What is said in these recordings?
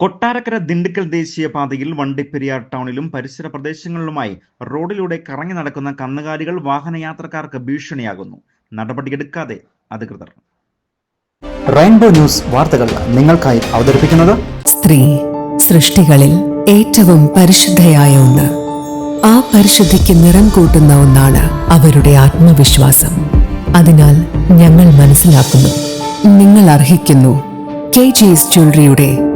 കൊട്ടാരക്കര ദിണ്ടുക്കൽ ദേശീയപാതയിൽ വണ്ടിപ്പെരിയാർ ടൗണിലും പരിസര പ്രദേശങ്ങളിലുമായി റോഡിലൂടെ കറങ്ങി നടക്കുന്ന കന്നുകാലികൾ വാഹനയാത്രക്കാർക്ക് ഭീഷണിയാകുന്നു. നടപടിയെടുക്കാതെ അധികൃതർ. റെയിൻബോ ന്യൂസ് വാർത്തകൾ നിങ്ങൾക്കായി അവതരിപ്പിക്കുന്നത് സ്ത്രീ സൃഷ്ടികളിൽ ഏറ്റവും പരിശുദ്ധയായ ഒന്ന്. ആ പരിശുദ്ധിക്ക് നിറം കൂട്ടുന്ന ഒന്നാണ് അവരുടെ ആത്മവിശ്വാസം. അതിനാൽ ഞങ്ങൾ മനസ്സിലാക്കുന്നു. നിങ്ങൾ അർഹിക്കുന്നു. കെ ജി എസ് ജ്വല്ലറിയുടെ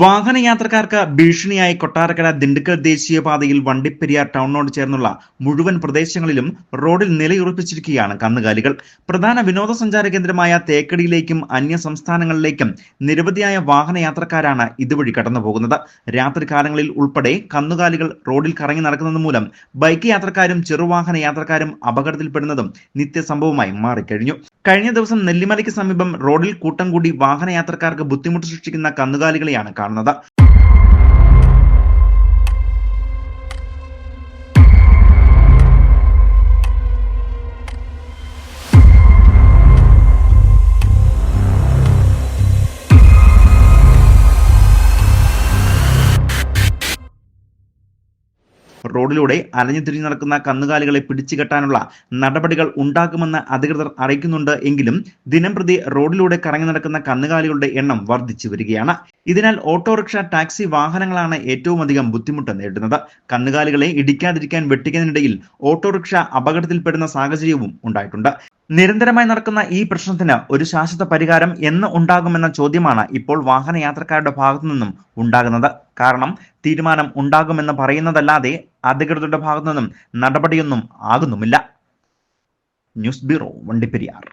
വാഹനയാത്രക്കാർക്ക് ഭീഷണിയായി കൊട്ടാരക്കര ദിണ്ടുക്കൽ ദേശീയപാതയിൽ വണ്ടിപ്പെരിയാർ ടൗണിനോട് ചേർന്നുള്ള മുഴുവൻ പ്രദേശങ്ങളിലും റോഡിൽ നിലയുറപ്പിച്ചിരിക്കുകയാണ് കന്നുകാലികൾ. പ്രധാന വിനോദസഞ്ചാര കേന്ദ്രമായ തേക്കടിയിലേക്കും അന്യ സംസ്ഥാനങ്ങളിലേക്കും നിരവധിയായ വാഹനയാത്രക്കാരാണ് ഇതുവഴി കടന്നുപോകുന്നത്. രാത്രികാലങ്ങളിൽ ഉൾപ്പെടെ കന്നുകാലികൾ റോഡിൽ കറങ്ങി നടക്കുന്നത് മൂലം ബൈക്ക് യാത്രക്കാരും ചെറുവാഹന യാത്രക്കാരും അപകടത്തിൽപ്പെടുന്നതും നിത്യസംഭവമായി മാറിക്കഴിഞ്ഞു. കഴിഞ്ഞ ദിവസം നെല്ലിമലയ്ക്ക് സമീപം റോഡിൽ കൂട്ടം കൂടി വാഹനയാത്രക്കാർക്ക് ബുദ്ധിമുട്ട് സൃഷ്ടിക്കുന്ന കന്നുകാലികളെയാണ് കാണുന്നത്. റോഡിലൂടെ അലഞ്ഞു തിരിഞ്ഞു നടക്കുന്ന കന്നുകാലികളെ പിടിച്ചു കെട്ടാനുള്ള നടപടികൾ ഉണ്ടാകുമെന്ന് അധികൃതർ അറിയിക്കുന്നുണ്ട് എങ്കിലും ദിനംപ്രതി റോഡിലൂടെ കറങ്ങി നടക്കുന്ന കന്നുകാലികളുടെ എണ്ണം വർദ്ധിച്ചു വരികയാണ്. ഇതിനാൽ ഓട്ടോറിക്ഷ ടാക്സി വാഹനങ്ങളാണ് ഏറ്റവും അധികം ബുദ്ധിമുട്ട് നേരിടുന്നത്. കന്നുകാലികളെ ഇടിക്കാതിരിക്കാൻ വെട്ടിക്കുന്നതിനിടയിൽ ഓട്ടോറിക്ഷ അപകടത്തിൽപ്പെടുന്ന സാഹചര്യവും ഉണ്ടായിട്ടുണ്ട്. നിരന്തരമായി നടക്കുന്ന ഈ പ്രശ്നത്തിന് ഒരു ശാശ്വത പരിഹാരം എന്ന് ഉണ്ടാകുമെന്ന ചോദ്യമാണ് ഇപ്പോൾ വാഹനയാത്രക്കാരുടെ ഭാഗത്തു നിന്നും ഉണ്ടാകുന്നത്. കാരണം തീരുമാനം ഉണ്ടാകുമെന്ന് പറയുന്നതല്ലാതെ അധികൃതരുടെ ഭാഗത്തു നിന്നും നടപടിയൊന്നും ആകുന്നുമില്ല. News bureau Vandiperiyar.